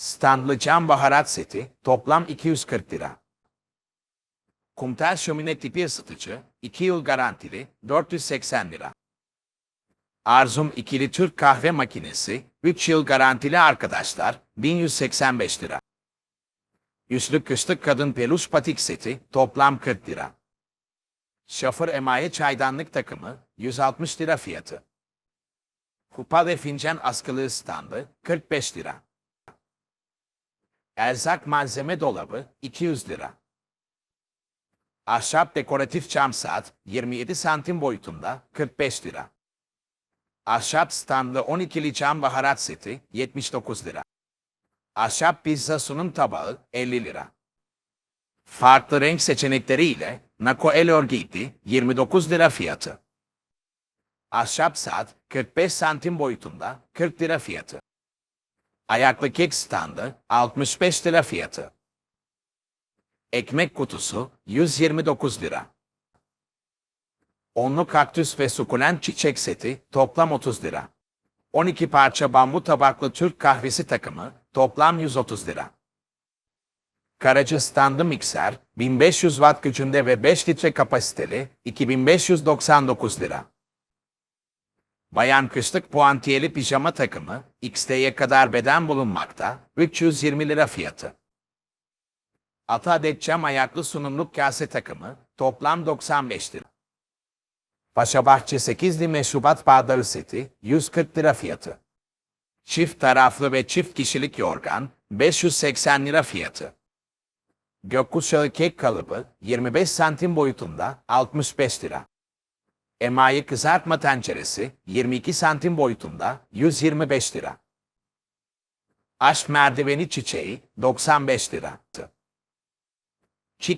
Standlı cam baharat seti toplam 240 lira. Kumtel şömine tipi ısıtıcı 2 yıl garantili 480 lira. Arzum ikili Türk kahve makinesi 3 yıl garantili arkadaşlar 1185 lira. Yüzlük kışlık kadın peluş patik seti toplam 40 lira. Şoför emaye çaydanlık takımı 160 lira fiyatı. Kupa ve fincan askılı standı 45 lira. Erzak malzeme dolabı 200 lira. Ahşap dekoratif cam saat 27 santim boyutunda 45 lira. Ahşap standlı 12'li cam baharat seti 79 lira. Ahşap pizza sunum tabağı 50 lira. Farklı renk seçenekleriyle Nako El Örgütü 29 lira fiyatı. Ahşap saat 45 santim boyutunda 40 lira fiyatı. Ayaklı kek standı 65 lira fiyatı. Ekmek kutusu 129 lira. Onlu kaktüs ve sukulent çiçek seti toplam 30 lira. 12 parça bambu tabaklı Türk kahvesi takımı toplam 130 lira. Karaca standı mikser 1500 watt gücünde ve 5 litre kapasiteli 2599 lira. Bayan kışlık puantiyeli pijama takımı XT'ye kadar beden bulunmakta 320 lira fiyatı. 6 adet cam ayaklı sunumluk kase takımı toplam 95 lira. Paşabahçe 8'li meşrubat bardağı seti 140 lira fiyatı. Çift taraflı ve çift kişilik yorgan 580 lira fiyatı. Gökkuşağı kek kalıbı 25 santim boyutunda 65 lira. Emayi kızartma tenceresi 22 santim boyutunda 125 lira. Aşk merdiveni çiçeği 95 lira.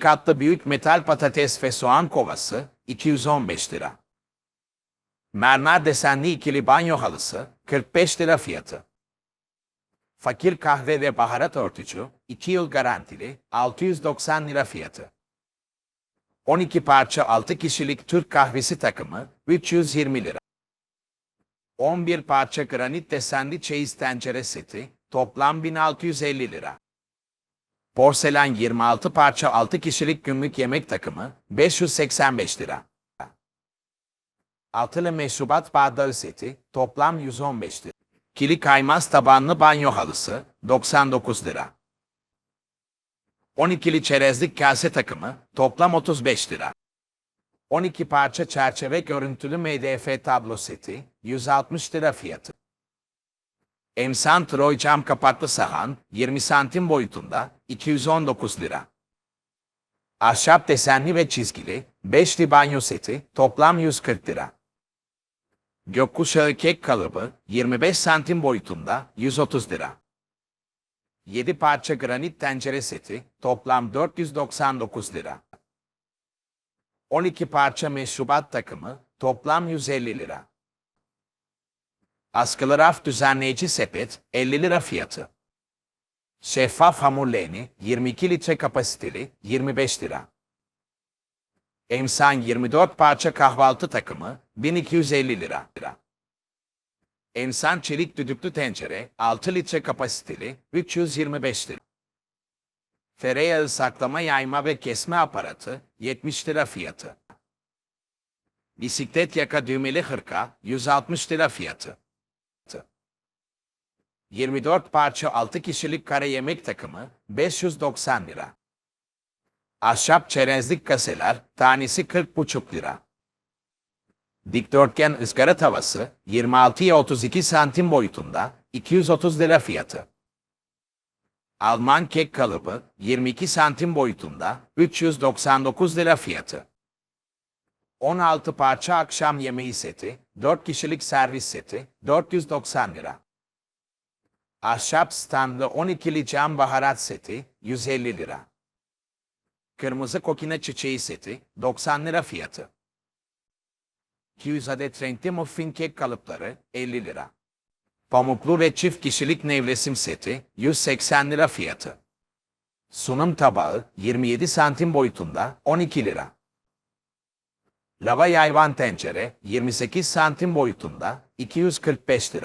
Katlı büyük metal patates ve soğan kovası 215 lira. Mermer desenli ikili banyo halısı 45 lira fiyatı. Fakir kahve ve baharat örtücü 2 yıl garantili 690 lira fiyatı. 12 parça 6 kişilik Türk kahvesi takımı 320 lira. 11 parça granit desenli çeyiz tencere seti toplam 1650 lira. Porselen 26 parça 6 kişilik günlük yemek takımı 585 lira. Altılı meşrubat bardağı seti toplam 115 lira. Kili kaymaz tabanlı banyo halısı 99 lira. 12'li çerezlik kase takımı toplam 35 lira. 12 parça çerçeve görüntülü MDF tablo seti 160 lira fiyatı. Emsan Troy cam kapaklı sahan 20 santim boyutunda 219 lira. Ahşap desenli ve çizgili 5'li banyo seti toplam 140 lira. Gökkuşağı kek kalıbı 25 santim boyutunda 130 lira. 7 parça granit tencere seti toplam 499 lira. 12 parça meşrubat takımı toplam 150 lira. Askılı raf düzenleyici sepet 50 lira fiyatı. Şeffaf hamur leğeni 22 litre kapasiteli 25 lira. Emsan 24 parça kahvaltı takımı 1250 lira. Emsan çelik düdüklü tencere 6 litre kapasiteli 325 lira. Fereyağı saklama yayma ve kesme aparatı 70 lira fiyatı. Bisiklet yaka düğmeli hırka 160 lira fiyatı. 24 parça 6 kişilik kare yemek takımı 590 lira. Ahşap çerezlik kaseler tanesi 40,5 lira. Dikdörtgen ızgara tavası 26'ya 32 santim boyutunda 230 lira fiyatı. Alman kek kalıbı 22 santim boyutunda 399 lira fiyatı. 16 parça akşam yemeği seti, 4 kişilik servis seti 490 lira. Ahşap standlı 12'li cam baharat seti 150 lira. Kırmızı kokine çiçeği seti 90 lira fiyatı. 200 adet renkli muffin kek kalıpları 50 lira. Pamuklu ve çift kişilik nevresim seti 180 lira fiyatı. Sunum tabağı 27 santim boyutunda 12 lira. Lava yayvan tencere 28 santim boyutunda 245 lira.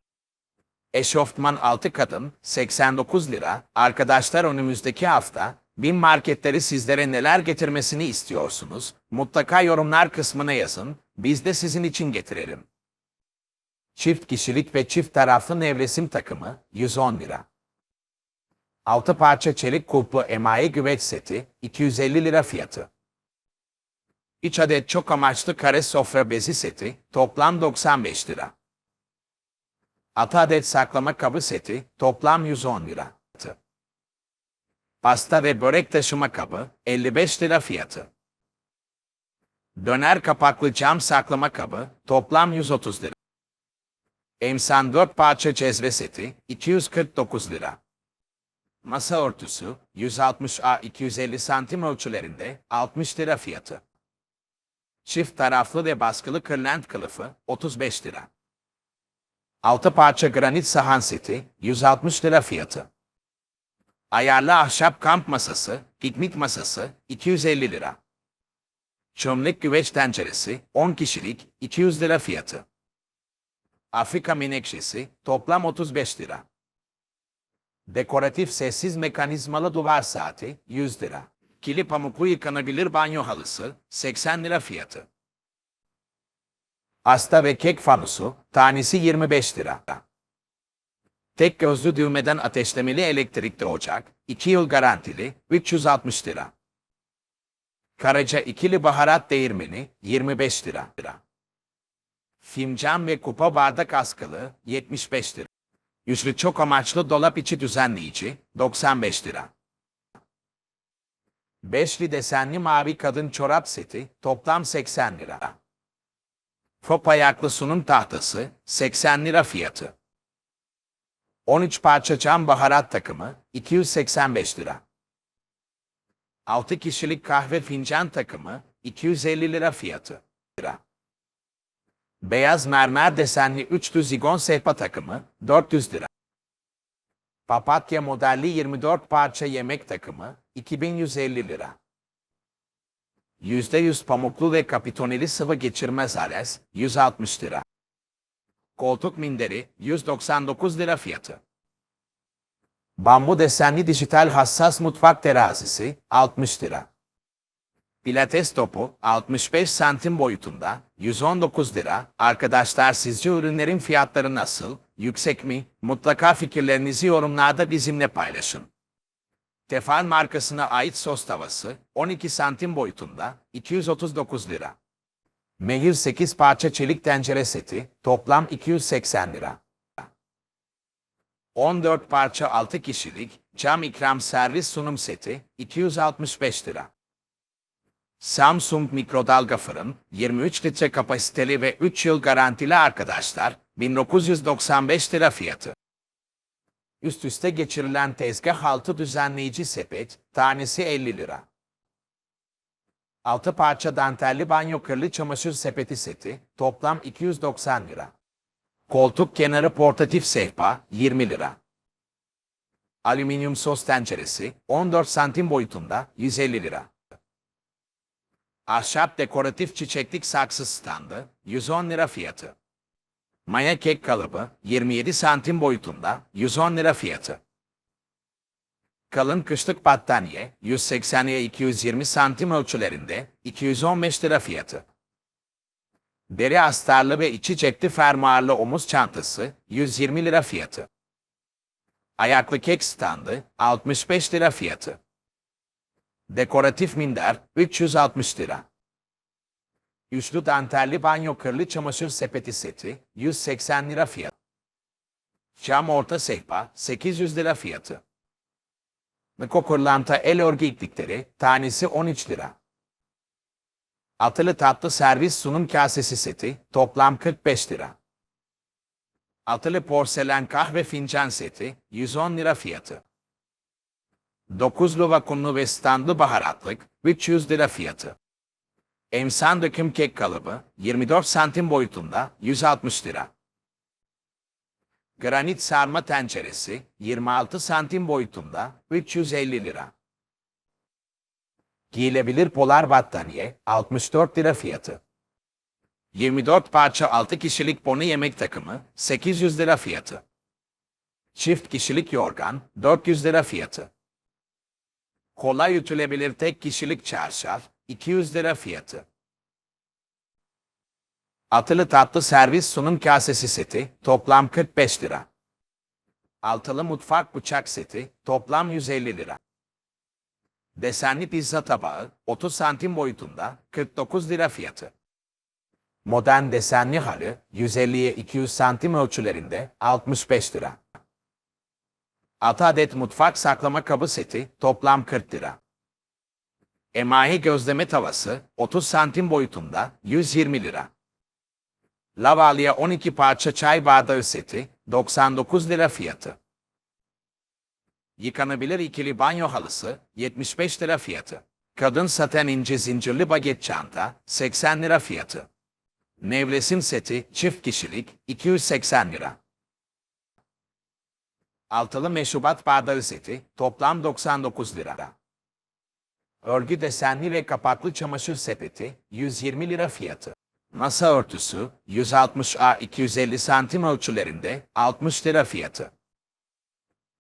Eşofman 6 kadın 89 lira. Arkadaşlar önümüzdeki hafta bin marketleri sizlere neler getirmesini istiyorsunuz? Mutlaka yorumlar kısmına yazın. Biz de sizin için getirelim. Çift kişilik ve çift taraflı nevresim takımı 110 lira. 6 parça çelik kulplu emaye güveç seti 250 lira fiyatı. 3 adet çok amaçlı kare sofra bezi seti toplam 95 lira. 6 adet saklama kabı seti toplam 110 lira. Pasta ve börek taşıma kabı 55 lira fiyatı. Döner kapaklı cam saklama kabı toplam 130 lira. Emsan 4 parça cezve seti 249 lira. Masa örtüsü 160 a 250 santim ölçülerinde 60 lira fiyatı. Çift taraflı ve baskılı kırlent kılıfı 35 lira. 6 parça granit sahan seti 160 lira fiyatı. Ayarlı ahşap kamp masası, piknik masası 250 lira. Çömlek güveç tenceresi 10 kişilik 200 lira fiyatı. Afrika menekşesi toplam 35 lira. Dekoratif sessiz mekanizmalı duvar saati 100 lira. Kili pamuklu yıkanabilir banyo halısı 80 lira fiyatı. Asta ve kek fanusu tanesi 25 lira. Tek gözlü düğmeden ateşlemeli elektrikli ocak 2 yıl garantili 360 lira. Karaca ikili baharat değirmeni 25 lira. Fincan ve kupa bardak askılı 75 lira. Yüzlü çok amaçlı dolap içi düzenleyici 95 lira. Beşli desenli mavi kadın çorap seti toplam 80 lira. Fop ayaklı sunum tahtası 80 lira fiyatı. 13 parça cam baharat takımı 285 lira. 6 kişilik kahve fincan takımı 250 lira fiyatı. Lira. Beyaz mermer desenli üçlü zigon sehpa takımı 400 lira. Papatya modelli 24 parça yemek takımı 2150 lira. %100 pamuklu ve kapitoneli sıvı geçirmez ales 160 lira. Koltuk minderi 199 lira fiyatı. Bambu desenli dijital hassas mutfak terazisi 60 lira. Pilates topu 65 santim boyutunda 119 lira. Arkadaşlar sizce ürünlerin fiyatları nasıl? Yüksek mi? Mutlaka fikirlerinizi yorumlarda bizimle paylaşın. Tefal markasına ait sos tavası 12 santim boyutunda 239 lira. Mehir 8 parça çelik tencere seti toplam 280 lira. 14 parça 6 kişilik cam ikram servis sunum seti 265 lira. Samsung mikrodalga fırın 23 litre kapasiteli ve 3 yıl garantili arkadaşlar 1995 lira fiyatı. Üst üste geçirilen tezgah altı düzenleyici sepet tanesi 50 lira. 6 parça dantelli banyo kırlı çamaşır sepeti seti toplam 290 lira. Koltuk kenarı portatif sehpa 20 lira. Alüminyum sos tenceresi 14 santim boyutunda 150 lira. Ahşap dekoratif çiçeklik saksı standı 110 lira fiyatı. Maya kek kalıbı 27 santim boyutunda 110 lira fiyatı. Kalın kışlık battaniye 180'ye 220 santim ölçülerinde 215 lira fiyatı. Deri astarlı ve içi cepli fermuarlı omuz çantası 120 lira fiyatı. Ayaklı kek standı 65 lira fiyatı. Dekoratif minder 360 lira. Üçlü dantelli banyo kırlı çamaşır sepeti seti 180 lira fiyat. Cam orta sehpa 800 lira fiyatı. Miko kırlanta el örgü iplikleri tanesi 13 lira. Atılı tatlı servis sunum kasesi seti toplam 45 lira. Atılı porselen kahve fincan seti 110 lira fiyatı. 9'lu vakumlu ve standlı baharatlık 300 lira fiyatı. Emsan döküm kek kalıbı 24 santim boyutunda 160 lira. Granit sarma tenceresi 26 santim boyutunda 350 lira. Giyilebilir polar battaniye 64 lira fiyatı. 24 parça 6 kişilik bonu yemek takımı 800 lira fiyatı. Çift kişilik yorgan 400 lira fiyatı. Kolay ütülebilir tek kişilik çarşaf 200 lira fiyatı. Atılı tatlı servis sunum kasesi seti toplam 45 lira. Altılı mutfak bıçak seti toplam 150 lira. Desenli pizza tabağı 30 santim boyutunda 49 lira fiyatı. Modern desenli halı 150'ye 200 santim ölçülerinde 65 lira. 6 adet mutfak saklama kabı seti toplam 40 lira. Emahi gözleme tavası 30 santim boyutunda 120 lira. Lavalya 12 parça çay bardağı seti 99 lira fiyatı. Yıkanabilir ikili banyo halısı 75 lira fiyatı. Kadın saten ince zincirli baget çanta 80 lira fiyatı. Nevresim seti çift kişilik 280 lira. Altılı meşrubat bardağı seti toplam 99 lira. Örgü desenli ve kapaklı çamaşır sepeti 120 lira fiyatı. Masa örtüsü 160A 250 santim ölçülerinde 60 lira fiyatı.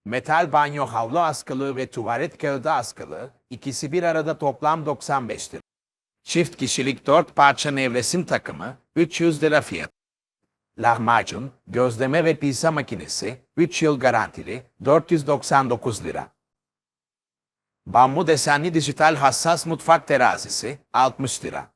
Metal banyo havlu askılı ve tuvalet kağıdı askılı ikisi bir arada toplam 95 lira. Çift kişilik 4 parça nevresim takımı 300 lira fiyat. Lahmacun, gözleme ve pizza makinesi 3 yıl garantili 499 lira. Bambu desenli dijital hassas mutfak terazisi 60 lira.